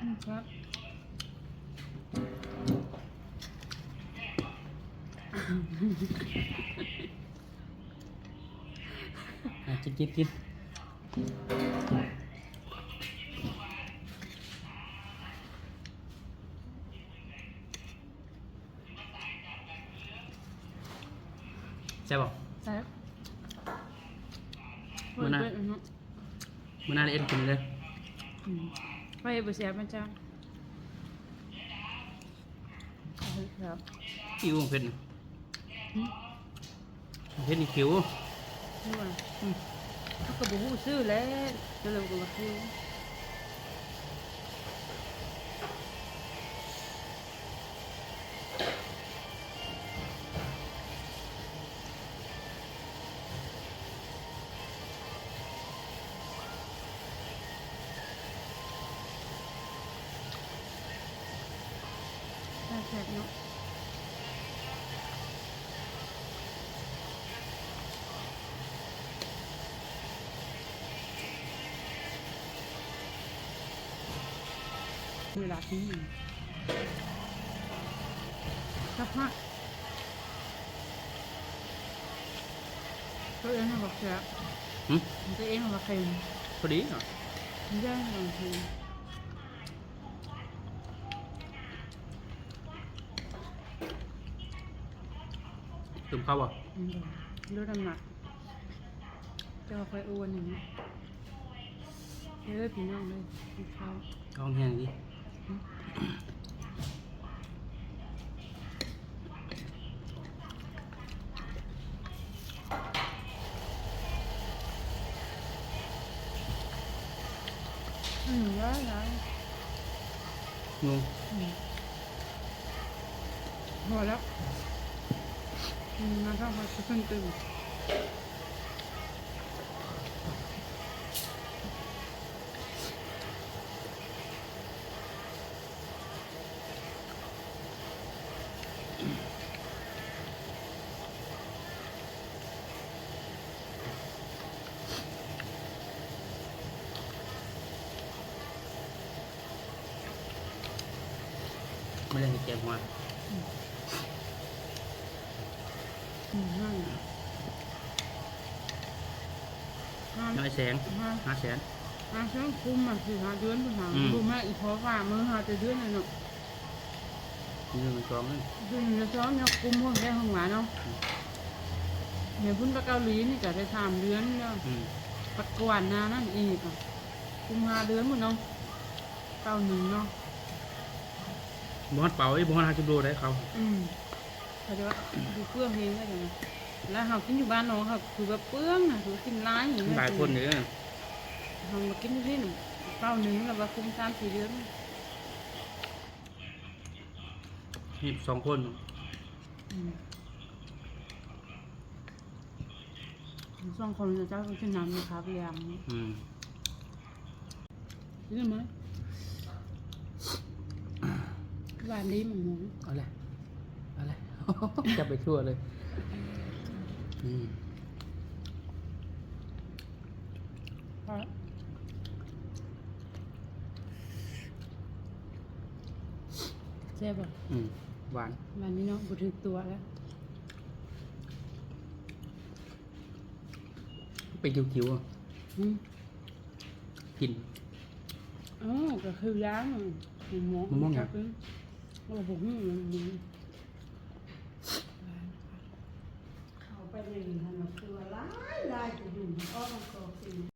อืมครับอะกินกินกินใช่ป่ะใช่มื้อหน้าเปิดๆเนาะมื่อหน้าเอ็นกินเลยอืม ไปบุเสียมันจ้าเอาเลยครับคิวของเผ็ดน่ะอืมเผ็ดนี่คิวนี่ว่าอืมเขาก็บอกว่าซื้อแล้วจะเร็วกว่าคือ ใช่ใช่เนาะเวลาที่ครับฮะตัวเองบอกเสียหึตัวเองบอกเค็มพอดีเนาะไม่ได้บางที ตุ่มข้าวบ่อืมลดน้ำหนักจะค่อยอ้วนอย่างนี้เยอะพี่น้องเลยกินข้าวท้องแห้งดิอืมร้ายร้ายงูอืมพอแล้ว อืมมาต้องมาขึ้นตื่น ไม่ได้เก็บ หัวอืมนั่นห้าน้อยแสงห้าห้าแสนห้าช่างคุมอะคือหาเดือนปัญหาอืมดูแม่อีกพอฝ่ามือหาแต่เดือนเลยเนาะมีเงินกองนึงเดือนละซ้อมเนี่ยคุมห้องได้ห้องหวานเนาะเนี่ยพุ่นไปเกาหลีนี่ก็ได้สามเดือนเนาะอืมปัดกวนนานั่นอีกอะคุมหาเดือนหมดเนาะเก้าหนึ่งเนาะบอสเป่าไอ้บอสฮาจุโดได้เขาอืม เขาจะว่าดูเปลื้องเองได้ยังไงแล้วเขากินอยู่บ้านน้องเขาคือแบบเปลื้องนะคือกินร้ายอย่างเงี้ยหลายคนเนี่ยเขามากินที่หนึ่งเก้าหนึ่งแล้วว่าคุมสามสี่เดือนมีสองคนอืมสองคนจะเจ้าก็จะนำนะครับเรียงอืมนี่ไหมหวานดีหมูหมูเอาเลยเอาเลย จับไปทั่วเลยอืมครับเจ็บอะอืมหวานวันนี้เนาะบุถึกตัวแล้วเป็นคิวๆอะอืมกินอ๋อก็คือล้างหมูหมูมะม่วงไงครับโอ้โหหมูหมูเขาไปเลยนะมันคือว่าหลายหลายจะอยู่อ้อมก